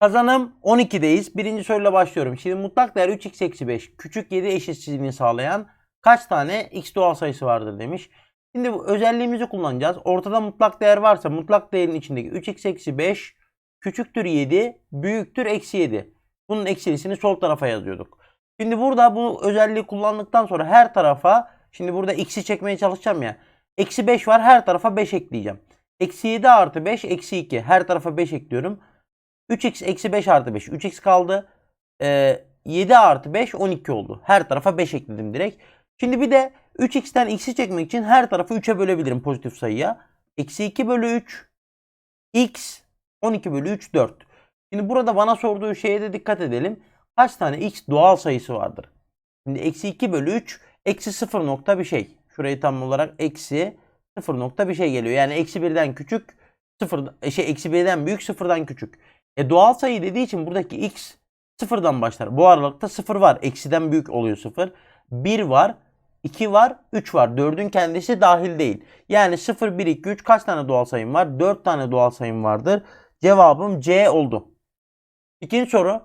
Kazanım 12'deyiz. Birinci soruyla başlıyorum. Şimdi mutlak değer 3x eksi 5 küçük 7 eşitsizliğini sağlayan kaç tane x doğal sayısı vardır demiş. Şimdi bu özelliğimizi kullanacağız. Ortada mutlak değer varsa mutlak değerin içindeki 3x eksi 5 küçüktür 7 büyüktür eksi 7. Bunun eksilisini sol tarafa yazıyorduk. Şimdi burada bu özelliği kullandıktan sonra her tarafa şimdi burada x'i çekmeye çalışacağım ya. Eksi 5 var her tarafa 5 ekleyeceğim. Eksi 7 artı 5 eksi 2 her tarafa 5 ekliyorum. 3x eksi 5 artı 5 3x kaldı. Ee, 7 artı 5 12 oldu. Her tarafa 5 ekledim direkt. Şimdi bir de 3x'ten x'i çekmek için her tarafı 3'e bölebilirim pozitif sayıya. Eksi 2 bölü 3 x 12 bölü 3 4. Şimdi burada bana sorduğu şeye de dikkat edelim. Kaç tane x doğal sayısı vardır? Şimdi eksi 2 bölü 3 eksi 0 nokta bir şey. Şurayı tam olarak eksi 0 nokta bir şey geliyor. Yani eksi 1'den küçük 0 şey eksi 1'den büyük 0'dan küçük. E doğal sayı dediği için buradaki x sıfırdan başlar. Bu aralıkta 0 var. Eksiden büyük oluyor 0. 1 var. 2 var. 3 var. 4'ün kendisi dahil değil. Yani 0, 1, 2, 3 kaç tane doğal sayım var? 4 tane doğal sayım vardır. Cevabım C oldu. İkinci soru.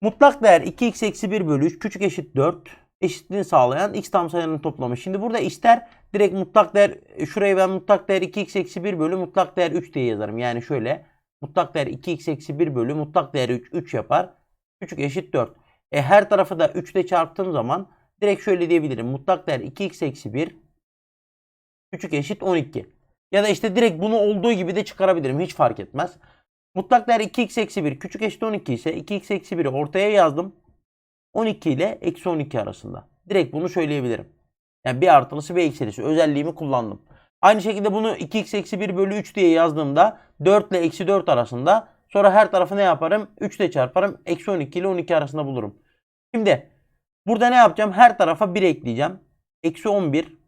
Mutlak değer 2x eksi 1 bölü 3 küçük eşit 4 eşitliğini sağlayan x tam sayılarının toplamı. Şimdi burada ister direkt mutlak değer şurayı ben mutlak değer 2x eksi 1 bölü mutlak değer 3 diye yazarım. Yani şöyle mutlak değer 2x eksi 1 bölü mutlak değer 3 3 yapar. Küçük eşit 4. E her tarafı da 3 ile çarptığım zaman direkt şöyle diyebilirim. Mutlak değer 2x eksi 1 küçük eşit 12. Ya da işte direkt bunu olduğu gibi de çıkarabilirim. Hiç fark etmez. Mutlak değer 2x eksi 1 küçük eşit 12 ise 2x eksi 1'i ortaya yazdım. 12 ile eksi 12 arasında. Direkt bunu söyleyebilirim. Yani bir artılısı bir eksilisi özelliğimi kullandım. Aynı şekilde bunu 2x eksi 1 bölü 3 diye yazdığımda 4 ile eksi 4 arasında. Sonra her tarafı ne yaparım? 3 ile çarparım. Eksi 12 ile 12 arasında bulurum. Şimdi burada ne yapacağım? Her tarafa 1 ekleyeceğim. Eksi 11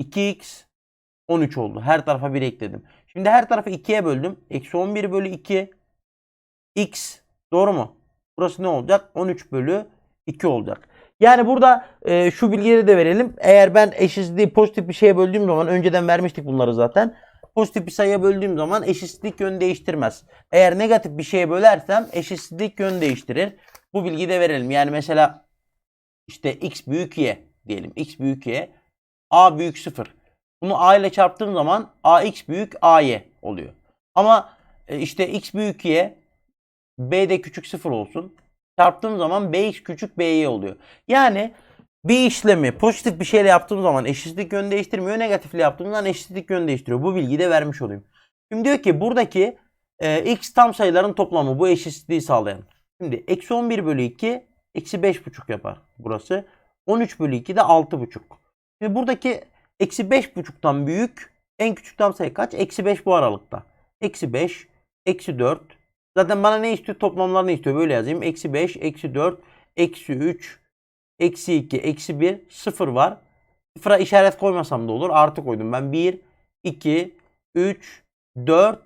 2x 13 oldu. Her tarafa 1 ekledim. Şimdi her tarafı 2'ye böldüm. Eksi 11 bölü 2 x doğru mu? Burası ne olacak? 13 bölü 2 olacak. Yani burada e, şu bilgileri de verelim. Eğer ben eşitsizliği pozitif bir şeye böldüğüm zaman önceden vermiştik bunları zaten. Pozitif bir sayıya böldüğüm zaman eşitsizlik yön değiştirmez. Eğer negatif bir şeye bölersem eşitsizlik yön değiştirir. Bu bilgiyi de verelim. Yani mesela işte x büyük y diyelim. x büyük y. a büyük 0. Bunu a ile çarptığım zaman ax büyük ay oluyor. Ama e, işte x büyük y b de küçük 0 olsun. Çarptığım zaman bx küçük by oluyor. Yani bir işlemi pozitif bir şeyle yaptığım zaman eşitlik yön değiştirmiyor. Negatifle yaptığım zaman eşitlik yön değiştiriyor. Bu bilgiyi de vermiş olayım. Şimdi diyor ki buradaki e, x tam sayıların toplamı bu eşitliği sağlayan. Şimdi eksi 11 bölü 2 eksi 5,5 yapar burası. 13 bölü 2 de 6,5. Şimdi buradaki eksi 5,5'tan büyük en küçük tam sayı kaç? Eksi 5 bu aralıkta. Eksi 5, eksi 4. Zaten bana ne istiyor? Toplamlarını istiyor. Böyle yazayım. Eksi 5, eksi 4, eksi 3, eksi 2, eksi 1, 0 var. Sıfıra işaret koymasam da olur. Artı koydum ben. 1, 2, 3, 4,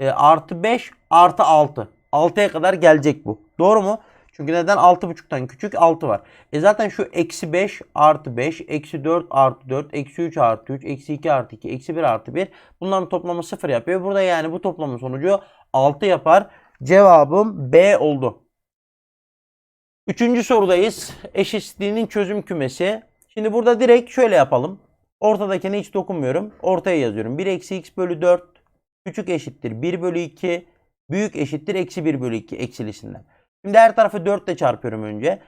e, artı 5, artı 6. 6'ya kadar gelecek bu. Doğru mu? Çünkü neden? 6.5'tan küçük 6 var. E zaten şu eksi 5 artı 5, eksi 4 artı 4, eksi 3 artı 3, eksi 2 artı 2, eksi 1 artı 1. Bunların toplamı 0 yapıyor. Burada yani bu toplamın sonucu 6 yapar. Cevabım B oldu. Üçüncü sorudayız. Eşitliğinin çözüm kümesi. Şimdi burada direkt şöyle yapalım. Ortadakine hiç dokunmuyorum. Ortaya yazıyorum. 1 eksi x bölü 4 küçük eşittir 1 bölü 2 büyük eşittir eksi 1 bölü 2 eksilisinden. Şimdi her tarafı 4 ile çarpıyorum önce.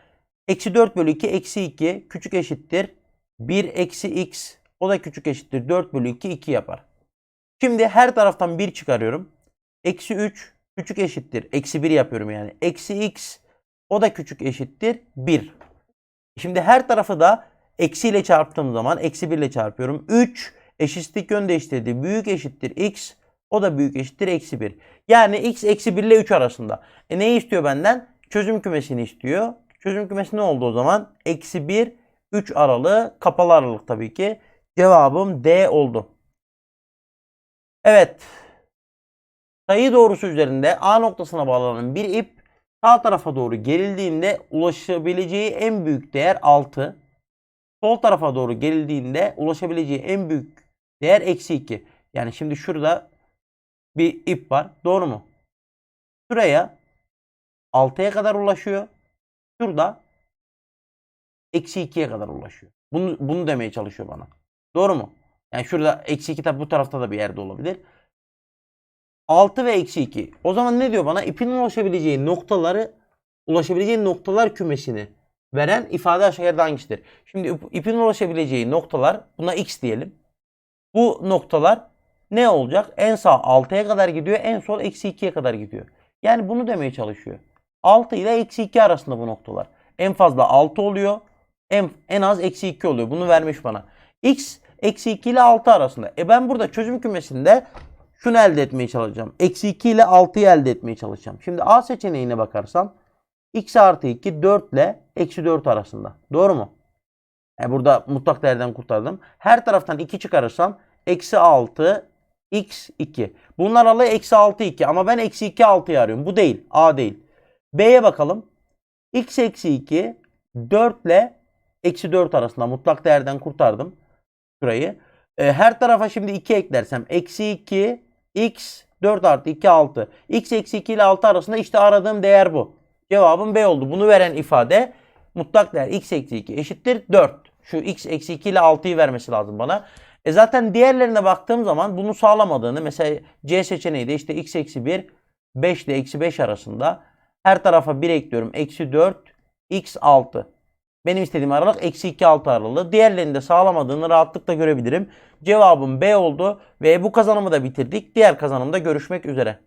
Eksi 4 bölü 2 eksi 2 küçük eşittir 1 eksi x o da küçük eşittir 4 bölü 2 2 yapar. Şimdi her taraftan 1 çıkarıyorum. Eksi 3 küçük eşittir. Eksi 1 yapıyorum yani. Eksi x o da küçük eşittir 1. Şimdi her tarafı da eksiyle çarptığım zaman eksi 1 ile çarpıyorum. 3 eşitlik yön değiştirdi. Büyük eşittir x o da büyük eşittir eksi 1. Yani x eksi 1 ile 3 arasında. E neyi istiyor benden? Çözüm kümesini istiyor. Çözüm kümesi ne oldu o zaman? Eksi 1, 3 aralığı kapalı aralık tabii ki. Cevabım D oldu. Evet. Sayı doğrusu üzerinde A noktasına bağlanan bir ip sağ tarafa doğru gerildiğinde ulaşabileceği en büyük değer 6. Sol tarafa doğru gerildiğinde ulaşabileceği en büyük değer eksi 2. Yani şimdi şurada bir ip var. Doğru mu? Şuraya 6'ya kadar ulaşıyor. Şurada eksi 2'ye kadar ulaşıyor. Bunu, bunu demeye çalışıyor bana. Doğru mu? Yani şurada eksi 2 tabi bu tarafta da bir yerde olabilir. 6 ve eksi 2. O zaman ne diyor bana? İpin ulaşabileceği noktaları ulaşabileceği noktalar kümesini veren ifade aşağıda hangisidir? Şimdi ip- ipin ulaşabileceği noktalar buna x diyelim. Bu noktalar ne olacak? En sağ 6'ya kadar gidiyor. En sol eksi 2'ye kadar gidiyor. Yani bunu demeye çalışıyor. 6 ile eksi 2 arasında bu noktalar. En fazla 6 oluyor. En, en az eksi 2 oluyor. Bunu vermiş bana. X eksi 2 ile 6 arasında. E ben burada çözüm kümesinde şunu elde etmeye çalışacağım. Eksi 2 ile 6'yı elde etmeye çalışacağım. Şimdi A seçeneğine bakarsam x artı 2 4 ile eksi 4 arasında. Doğru mu? Yani burada mutlak değerden kurtardım. Her taraftan 2 çıkarırsam eksi 6 x 2. Bunlar aralığı eksi 6 2 ama ben eksi 2 6'yı arıyorum. Bu değil. A değil. B'ye bakalım. x eksi 2 4 ile eksi 4 arasında mutlak değerden kurtardım. Şurayı. E, her tarafa şimdi 2 eklersem eksi 2 x 4 artı 2 6. x eksi 2 ile 6 arasında işte aradığım değer bu. Cevabım B oldu. Bunu veren ifade mutlak değer x eksi 2 eşittir 4. Şu x eksi 2 ile 6'yı vermesi lazım bana. E zaten diğerlerine baktığım zaman bunu sağlamadığını mesela C seçeneği de işte x eksi 1 5 ile eksi 5 arasında her tarafa 1 ekliyorum. Eksi 4 x 6. Benim istediğim aralık eksi 2 6 aralığı. Diğerlerini de sağlamadığını rahatlıkla görebilirim. Cevabım B oldu ve bu kazanımı da bitirdik. Diğer kazanımda görüşmek üzere.